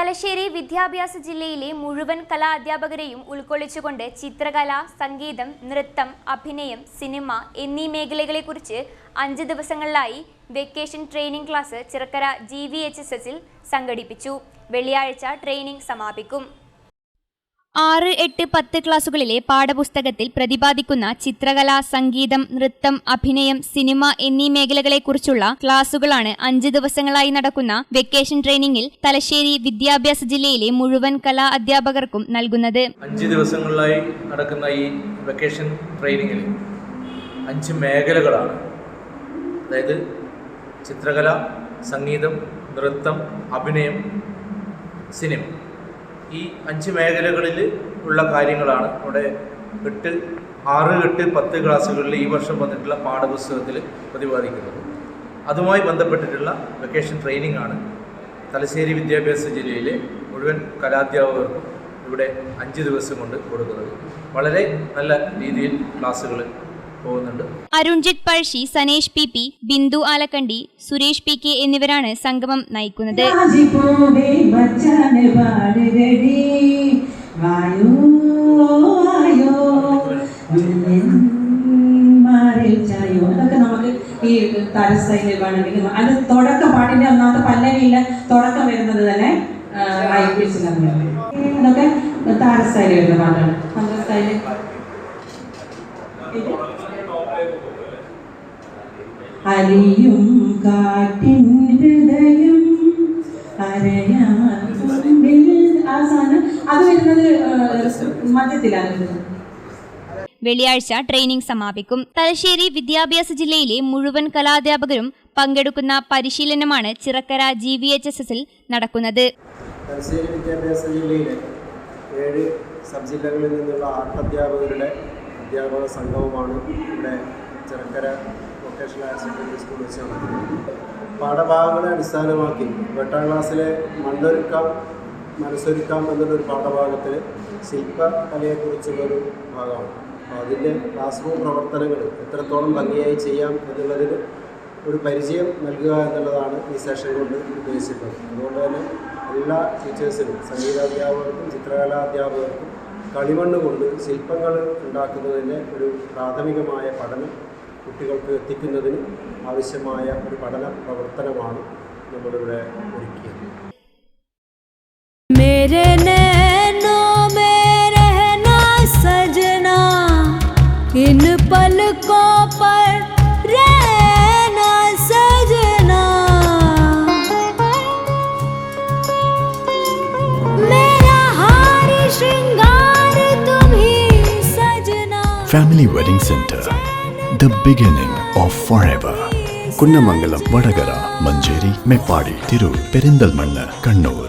തലശ്ശേരി വിദ്യാഭ്യാസ ജില്ലയിലെ മുഴുവൻ കലാ അധ്യാപകരെയും ഉൾക്കൊള്ളിച്ചുകൊണ്ട് ചിത്രകല സംഗീതം നൃത്തം അഭിനയം സിനിമ എന്നീ മേഖലകളെക്കുറിച്ച് അഞ്ച് ദിവസങ്ങളിലായി vacation training class Chirakkara G V H S എസിൽ സംഘടിപ്പിച്ചു. വെള്ളിയാഴ്ച ട്രെയിനിംഗ് സമാപിക്കും. ആറ് എട്ട് പത്ത് ക്ലാസുകളിലെ പാഠപുസ്തകത്തിൽ പ്രതിപാദിക്കുന്ന ചിത്രകല സംഗീതം നൃത്തം അഭിനയം സിനിമ എന്നീ മേഖലകളെക്കുറിച്ചുള്ള ക്ലാസുകളാണ് അഞ്ച് ദിവസങ്ങളായി നടക്കുന്ന വെക്കേഷൻ ട്രെയിനിങ്ങിൽ തലശ്ശേരി വിദ്യാഭ്യാസ ജില്ലയിലെ മുഴുവൻ കലാ അധ്യാപകർക്കും നൽകുന്നത്. അഞ്ച് ദിവസങ്ങളിലായി നടക്കുന്ന ഈ വെക്കേഷൻ ട്രെയിനിങ്ങിൽ അഞ്ച് മേഖലകളാണ്. അതായത് ചിത്രകല സംഗീതം നൃത്തം അഭിനയം സിനിമ. ഈ അഞ്ച് മേഖലകളിൽ ഉള്ള കാര്യങ്ങളാണ്. ഇവിടെ എട്ട് ആറ് എട്ട് പത്ത് ക്ലാസ്സുകളിൽ ഈ വർഷം വന്നിട്ടുള്ള പാഠപുസ്തകത്തിൽ പ്രതിപാദിക്കുന്നത്. അതുമായി ബന്ധപ്പെട്ടിട്ടുള്ള വെക്കേഷൻ ട്രെയിനിങ് ആണ്. തലശ്ശേരി വിദ്യാഭ്യാസ ജില്ലയിലെ മുഴുവൻ കലാധ്യാപകർക്കും ഇവിടെ അഞ്ച് ദിവസം കൊണ്ട് കൊടുക്കുന്നത്. വളരെ നല്ല രീതിയിൽ ക്ലാസ്സുകൾ പോകുന്നുണ്ട്. Arunjith Pazhassi Sanesh P P Bindu Alakkandi Suresh P K എന്നിവരാണ് സംഗമം നയിക്കുന്നത്. അതൊക്കെ നമുക്ക് ഈ തരസ്ഥയിൽ വേണമെങ്കിൽ അത് തുടക്ക പാട്ടിന്റെ ഒന്നാമത്തെ പല്ലവിയില്ല തുടക്കം വരുന്നത് തന്നെ അതൊക്കെ താരസ്ഥയിൽ വരുന്ന പാട്ടാണ്. തന്ത്രസ്ഥയിൽ അലിയും കാറ്റിൻ ഹൃദയം മുമ്പിൽ ആ അത് വരുന്നത് മധ്യത്തിലാണ് വരുന്നത് വെള്ളിയാഴ്ച ട്രെയിനിംഗ് സമാപിക്കും. തലശ്ശേരി വിദ്യാഭ്യാസ ജില്ലയിലെ മുഴുവൻ കലാധ്യാപകരും പങ്കെടുക്കുന്ന പരിശീലനമാണ് Chirakkara G V H S എസിൽ നടക്കുന്നത്. തലശ്ശേരി വിദ്യാഭ്യാസ ജില്ലയിലെ ഏഴ് സബ് ജില്ലകളിൽ നിന്നുള്ള ആർട്ട് അധ്യാപകരുടെ അധ്യാപക സംഘവുമാണ് ഇവിടെ Cherukkara vocational higher secondary school വെച്ചാണ് പാഠഭാഗങ്ങളെ അടിസ്ഥാനമാക്കി എട്ടാം ക്ലാസ്സിലെ മണ്ണൊരുക്കാം മനസ്സൊരുക്കാം എന്നുള്ളൊരു പാഠഭാഗത്തിൽ ശില്പകലയെക്കുറിച്ചുള്ളൊരു ഭാഗമാണ്. അപ്പോൾ അതിന്റെ ക്ലാസ് റൂം പ്രവർത്തനങ്ങൾ എത്രത്തോളം ഭംഗിയായി ചെയ്യാം എന്നുള്ളതിന് ഒരു പരിചയം നൽകുക എന്നുള്ളതാണ് ഈ സെഷൻ കൊണ്ട് ഉദ്ദേശിക്കുന്നത് അതുകൊണ്ട് തന്നെ എല്ലാ ടീച്ചേഴ്സിനും സംഗീതാധ്യാപകർക്കും ചിത്രകലാധ്യാപകർക്കും കളിമണ്ണ് കൊണ്ട് ശില്പങ്ങൾ ഉണ്ടാക്കുന്നതിന്റെ ഒരു പ്രാഥമികമായ പഠനം കുട്ടികൾക്ക് എത്തിക്കുന്നതിന് ആവശ്യമായ ഒരു പഠന പ്രവർത്തനമാണ് നമ്മളിവിടെ ഒരുക്കിയത് मेरे नैनों में रहना सजना इन पलकों पर रहना सजना मेरा हार श्रृंगार तुम ही सजना Family Wedding Center, the beginning of forever. Kunnamangalam Vadakara Manjeri Meppadi Tirur Perinthalmanna Kannur